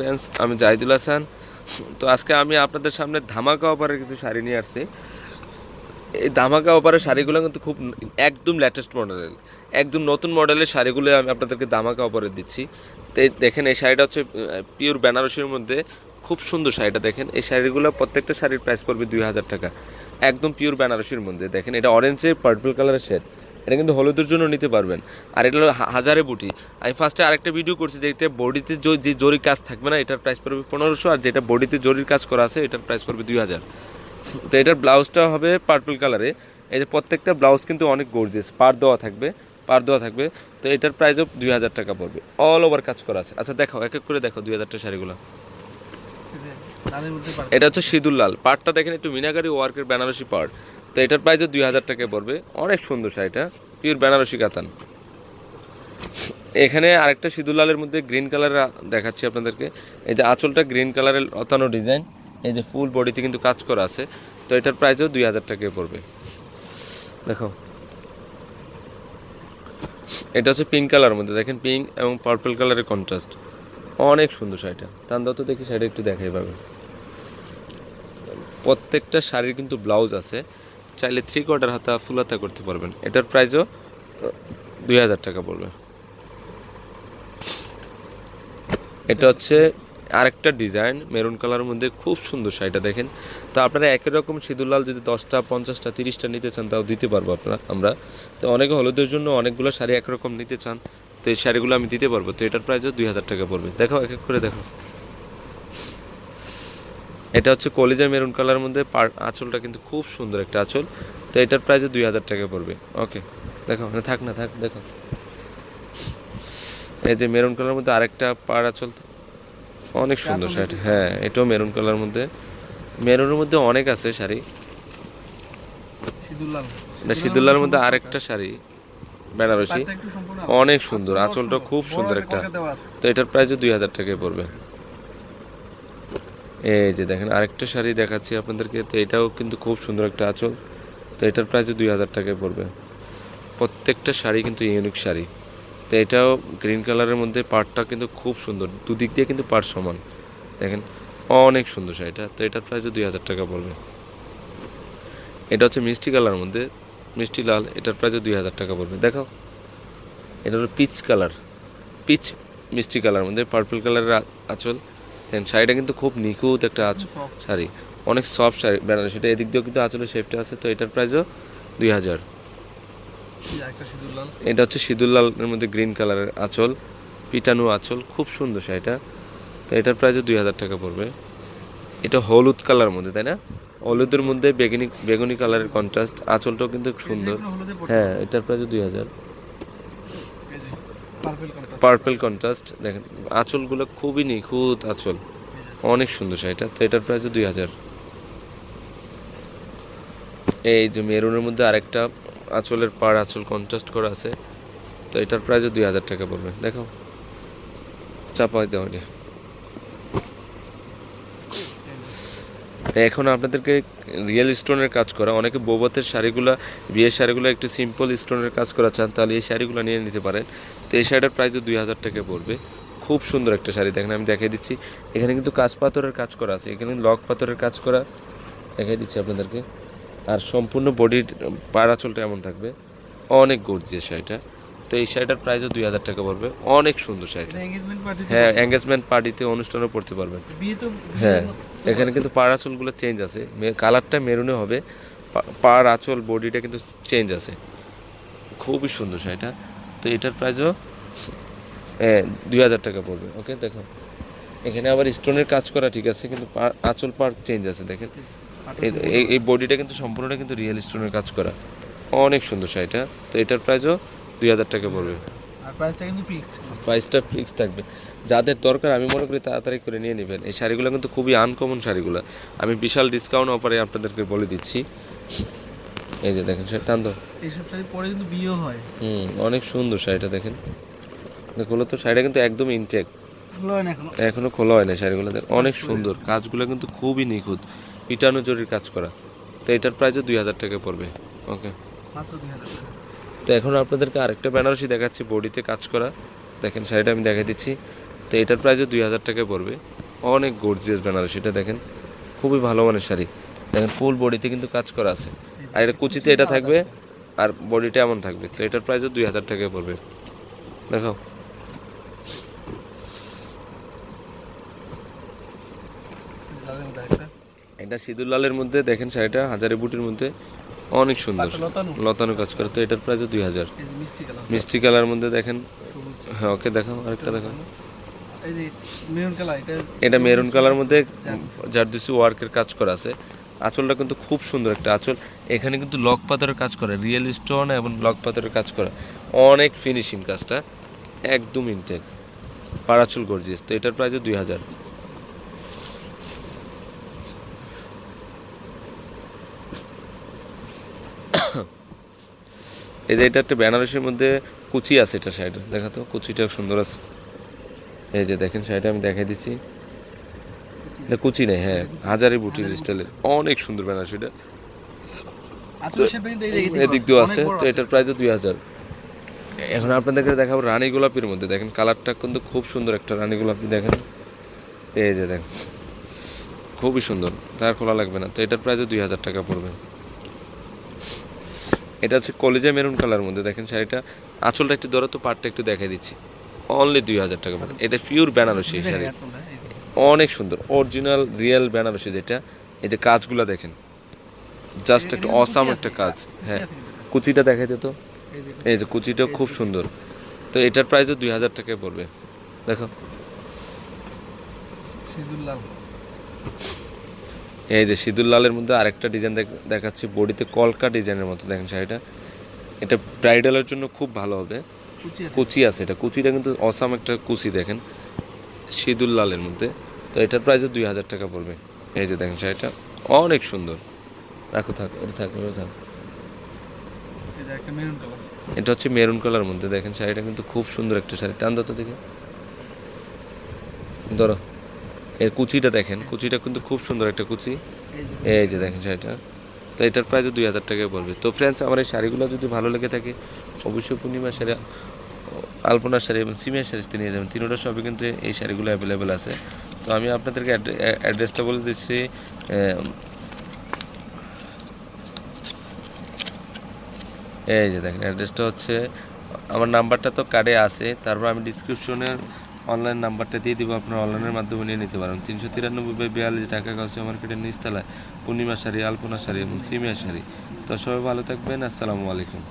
Friends আমি জাহিদুল হাসান। তো আজকে আমি আপনাদের সামনে ধামাকা অফারের কিছু শাড়ি নিয়ে আসছি। এই ধামাকা অফারের শাড়িগুলো কিন্তু খুব একদম লেটেস্ট মডেলের একদম নতুন মডেলের শাড়িগুলো আমি আপনাদেরকে ধামাকা অফারে দিচ্ছি। তো দেখেন, এই শাড়িটা হচ্ছে পিওর বেনারসির মধ্যে খুব সুন্দর শাড়িটা দেখেন। এই শাড়িগুলো প্রত্যেকটা শাড়ির প্রাইস পড়বে দুই হাজার টাকা। একদম পিওর বেনারসির মধ্যে। দেখেন, এটা অরেঞ্জের পার্পল কালারের শেড এটা কিন্তু হলুদের জন্য নিতে পারবেন। আর এটা হলো হাজারে বুটি। আমি ফার্স্টে আরেকটা ভিডিও করছি যে এটা বডিতে যে জরির কাজ থাকবে না এটার প্রাইস পড়বে পনেরোশো আর যেটা বডিতে জরির কাজ করা আছে এটার প্রাইস পড়বে দুই হাজার। তো এটার ব্লাউজটা হবে পার্পল কালারে এই যে প্রত্যেকটা ব্লাউজ কিন্তু অনেক গর্জিয়াস পার দেওয়া থাকবে পার দেওয়া থাকবে। তো এটার প্রাইসও দুই হাজার টাকা পড়বে। অল ওভার কাজ করা আছে। আচ্ছা দেখো এক এক করে দেখো দুই হাজারটা শাড়িগুলো। এটা হচ্ছে সিঁদুর লাল। পাটটা দেখেন একটু মিনাকারি ওয়ার্কের বেনারসি পাট তো এটার প্রাইসও দুই হাজার টাকায় পড়বে। অনেক সুন্দর শাড়িটা পিওর বেনারসি কাতান। এখানে আরেকটা লালের মধ্যে গ্রিন কালারের দেখাচ্ছি আপনাদেরকে। এই যে আঁচলটা গ্রিন কালারের অতানো ডিজাইন এই যে ফুল বডিতে কিন্তু কাজ করা আছে। তো এটার প্রাইসও দুই হাজার টাকায় পড়বে। দেখো। এটা হচ্ছে পিঙ্ক কালার মধ্যে, দেখেন পিঙ্ক এবং পার্পল কালারের কন্ট্রাস্ট অনেক সুন্দর শাড়িটা। টান দত্ত দেখি, শাড়িটা একটু দেখাই পাবে প্রত্যেকটা শাড়ির কিন্তু ব্লাউজ আছে। চাইলে থ্রি কোয়ার্টার হাতা ফুল হাতা করতে পারবেন। এটার প্রাইসও দুই হাজার টাকা পড়বে। এটা হচ্ছে আরেকটা ডিজাইন মেরুন কালারের মধ্যে খুব সুন্দর শাড়িটা দেখেন। তো আপনারা একই রকম সিঁদুরলাল যদি দশটা, পঞ্চাশটা, তিরিশটা নিতে চান, তাও দিতে পারব আপনারা, আমরা। তো অনেকে হলুদের জন্য অনেকগুলো শাড়ি একরকম নিতে চান, তো এই শাড়িগুলো আমি দিতে পারব। তো এটার প্রাইসও দুই হাজার টাকা পড়বে। দেখো এক এক করে দেখো এটা হচ্ছে কলিজা মেরুন কালারের মধ্যে পার আঁচলটা কিন্তু খুব সুন্দর একটা আঁচল। তো এটার প্রাইসও দুই হাজার টাকা পড়বে। ওকে দেখো না থাক না থাক দেখো। এই যে মেরুন কালারের মধ্যে আরেকটা পাড় আঁচল অনেক সুন্দর শাড়ি হ্যাঁ এটাও মেরুন কালারের মধ্যে। মেরুনের মধ্যে অনেক আছে শাড়ি। এটা শীতুল্লার মধ্যে আরেকটা শাড়ি বেনারসি। অনেক সুন্দর আঁচলটা খুব সুন্দর একটা। তো এটার প্রাইসও দুই হাজার টাকায় পড়বে। এই যে দেখেন, আরেকটা শাড়ি দেখাচ্ছি আপনাদেরকে। তো এটাও কিন্তু খুব সুন্দর একটা আঁচল। তো এটার প্রাইসও দুই হাজার টাকায় পড়বে। প্রত্যেকটা শাড়ি কিন্তু ইউনিক শাড়ি। তো এটাও গ্রিন কালারের মধ্যে পাড়টা কিন্তু খুব সুন্দর। দুদিক দিয়ে কিন্তু পাড় সমান। দেখেন, অনেক সুন্দর শাড়িটা। তো এটার প্রাইসও দুই হাজার টাকা পড়বে। এটা হচ্ছে মিষ্টি কালার মধ্যে। মিষ্টি লাল, এটার প্রাইসও দুই হাজার টাকা পড়বে। দেখো এটা হলো পিচ কালার পিচ মিষ্টি কালার মধ্যে। পার্পল কালারের আঁচল। দেন শাড়িটা কিন্তু খুব নিখুঁত একটা আঁচল শাড়ি। অনেক সফট শাড়ি। বেনারসি এটা এদিক দিয়েও কিন্তু আঁচলের শেপটা আছে। তো এটার প্রাইসও দুই হাজার। এটা হচ্ছে সিঁদুর লালের মধ্যে গ্রিন কালারের আঁচল। পিটানো আঁচল। খুব সুন্দর শাড়িটা। তো এটার প্রাইসও দুই হাজার টাকা পড়বে। এটা হলুদ কালার মধ্যে তাই না? হলুদের মধ্যে বেগুনি বেগুনি কালারের কন্ট্রাস্ট আঁচলটাও কিন্তু সুন্দর। হ্যাঁ এটার প্রাইসও দুই হাজার। পার্পল কন্ট্রাস্ট দেখেন, আঁচলগুলো খুবই নিখুঁত আঁচল। অনেক সুন্দর শাড়িটা তো এটার প্রাইস দুই হাজার। এই যে মেরুনের মধ্যে আরেকটা আঁচলের পার আঁচল কন্ট্রাস্ট করা আছে, তো এটার প্রাইসও দুই হাজার টাকা পড়বে। দেখো চাপাই দেওয়া এখন আপনাদেরকে রিয়েল স্টোনের কাজ করা। অনেকে বৌবতের শাড়িগুলো বিয়ের শাড়িগুলো একটু সিম্পল স্টোনের কাজ করা চান তাহলে এই শাড়িগুলো নিয়ে নিতে পারেন। তো এই শাড়িটার প্রাইসও দুই হাজার টাকা পড়বে। খুব সুন্দর একটা শাড়ি। দেখেন আমি দেখিয়ে দিচ্ছি। এখানে কিন্তু কাঁচ পাথরের কাজ করা আছে। এখানে লক পাথরের কাজ করা। দেখিয়ে দিচ্ছি আপনাদেরকে। আর সম্পূর্ণ বডির পাড়াচলটা এমন থাকবে। অনেক গর্জিয়াস শাড়িটা। তো এই শাড়িটার প্রাইসও দুই হাজার টাকা পড়বে। অনেক সুন্দর শাড়িটা। হ্যাঁ এঙ্গেজমেন্ট পার্টিতে অনুষ্ঠানও পড়তে পারবেন। হ্যাঁ। এখানে কিন্তু পাড় আঁচলগুলো চেঞ্জ আছে। কালারটা মেরুনে হবে। পাড় আঁচল বডিটা কিন্তু চেঞ্জ আছে। খুবই সুন্দর শাড়িটা। তো এটার প্রাইসও দুই হাজার টাকা পড়বে। ওকে দেখো। এখানে আবার স্টোনের কাজ করা ঠিক আছে কিন্তু পা- আঁচল পাড় চেঞ্জ আছে দেখেন। এই- এই- বডিটা কিন্তু সম্পূর্ণটা কিন্তু রিয়েল স্টোনের কাজ করা। অনেক সুন্দর শাড়িটা। তো এটার প্রাইসও দুই হাজার টাকা পড়বে। প্রাইসটা কিন্তু ফিক্সড প্রাইসটা ফিক্স থাকবে। যাদের দরকার আমি মনে করি তাড়াতাড়ি করে নিয়ে নেবেন। এই শাড়িগুলো কিন্তু খুবই আনকমন শাড়িগুলো। আমি বিশাল ডিসকাউন্ট অফারে আপনাদেরকে বলে দিচ্ছি। এই যে দেখেন শাড়ি টান এইসব শাড়ি পরে কিন্তু বিয়েও হয়। হুম অনেক সুন্দর শাড়িটা দেখেন। দেখল তো শাড়িটা কিন্তু একদম ইনটেক এগুলো হয় না এখনও। এখনও খোলা হয় না শাড়িগুলো। অনেক সুন্দর। কাজগুলো কিন্তু খুবই নিখুঁত। পিটানো জরির কাজ করা। তো এটার প্রাইসও দুই হাজার টাকা পড়বে। ওকে মাত্র দুই হাজার টাকা। তো এখন আপনাদেরকে আরেকটা বেনারসি দেখাচ্ছি, বডিতে কাজ করা। দেখেন, শাড়িটা আমি দেখা দিচ্ছি। তো এটার প্রাইসও দুই হাজার টাকায় পড়বে। অনেক গর্জিয়াস বেনারসি এটা দেখেন। খুবই ভালো মানের শাড়ি। দেখেন ফুল বডিতে কিন্তু কাজ করা আছে। আর এটা কুচিতে এটা থাকবে, আর বডিটা এমন থাকবে। তো এটার প্রাইসও দুই হাজার টাকায় পড়বে। একটা এটা সিঁদুর লালের মধ্যে, দেখেন শাড়িটা, হাজারে বুটির মধ্যে। অনেক সুন্দর। লতানো। লতানো কাজ করে তো এটার প্রাইসও দুই হাজার। মিষ্টি কালার। মধ্যে দেখেন। হ্যাঁ ওকে দেখাও আরেকটা দেখাও। এটা মেরুন কালার মধ্যে যার জারদুসি ওয়ার্কের কাজ করা আছে। আঁচলটা কিন্তু খুব সুন্দর একটা আঁচল। এখানে কিন্তু লক পাথরের কাজ করে রিয়েল স্টোন এবং লক পাথরের কাজ করা। অনেক ফিনিশিং কাজটা একদম ইনটেক পাড়াচুল গর্জিয়াস তো এটার প্রাইসও দুই হাজার। এই যে এটা একটা বেনারসির মধ্যে কুচি আছে এটা সাইডে দেখা তো কুচিটা সুন্দর আছে। এই যে দেখেন শাড়িটা আমি দেখাই দিচ্ছি। এটা কুচি নেই হ্যাঁ হাজারি বুটির স্টাইলের অনেক সুন্দর বেনারসিটা এদিকে এদিক দিয়েও আছে তো এটার প্রাইসও দুই হাজার। এখন আপনাদেরকে দেখাবো রানী গোলাপির মধ্যে। দেখেন কালারটা কিন্তু খুব সুন্দর একটা রানী গোলাপি দেখেন। এই যে দেখেন খুবই সুন্দর তার খোলা লাগবে না। তো এটার প্রাইসও দুই হাজার টাকা পড়বে। এটা হচ্ছে কলেজে মেরুন কালার মধ্যে। দেখেন শাড়িটা আঁচলটা একটু ধরো তো পাটটা একটু দেখাই দিচ্ছি। অনলি দুই হাজার টাকা পড়বে এটা পিওর বেনারসি এই শাড়ি। অনেক সুন্দর অরিজিনাল রিয়েল বেনারসি যেটা। এই যে কাজগুলো দেখেন। জাস্ট একটা অসাম একটা কাজ। হ্যাঁ। কুচিটা দেখাইতে তো? এই যে কুচিটা খুব সুন্দর। তো এটার প্রাইসও দুই হাজার টাকায় পড়বে। দেখো। সিঁদুর লাল। এই যে সিঁদুর লালের মধ্যে আরেকটা ডিজাইন দেখাচ্ছি বডিতে কলকা ডিজাইনের মতো দেখেন শাড়িটা। এটা ব্রাইডালের জন্য খুব ভালো হবে। কুচি আছে। এটা। কুচিটা কিন্তু অসাম একটা কুচি দেখেন। সিঁদুর লালের মধ্যে। তো এটার প্রাইসও দুই হাজার টাকা পড়বে। এই যে দেখেন শাড়িটা। অনেক সুন্দর। রাখো থাক এটা থাক এটা থাক। এটা হচ্ছে মেরুন কালার মধ্যে। দেখেন শাড়িটা কিন্তু খুব সুন্দর একটা শাড়ি। টান দাও তো দেখে। ধরো। এর কুচিটা দেখেন, কুচিটা কিন্তু খুব সুন্দর একটা কুচি। এই যে দেখেন শাড়িটা। তো এটার প্রাইসও দুই হাজার টাকায় পড়বে। তো ফ্রেন্ডস আমার এই শাড়িগুলো যদি ভালো লেগে থাকে, অবশ্যই পূর্ণিমা শাড়ি আলপনার শাড়ি এবং সিমিয়ার শাড়ি নিয়ে যাবেন। তিনোটা সবই কিন্তু এই শাড়িগুলো অ্যাভেলেবেল আছে। তো আমি আপনাদেরকে অ্যাড্রেসটা বলে দিচ্ছি এই যে দেখেন অ্যাড্রেসটা হচ্ছে, আমার নাম্বারটা তো কার্ডে আছে। তারপর আমি ডিসক্রিপশনের অনলাইন নাম্বারটা দিয়ে দিব, আপনারা অনলাইনের মাধ্যমে নিয়ে নিতে পারেন। তিনশো তিরানব্বই বাই বিয়াল্লিশ ঢাকা কাউসিয়া মার্কেটের নিচতলায় পূর্ণিমা শাড়ি, আলপনা শাড়ি এবং সিমিয়া শাড়ি। তো সবাই ভালো থাকবেন, আসসালামু আলাইকুম।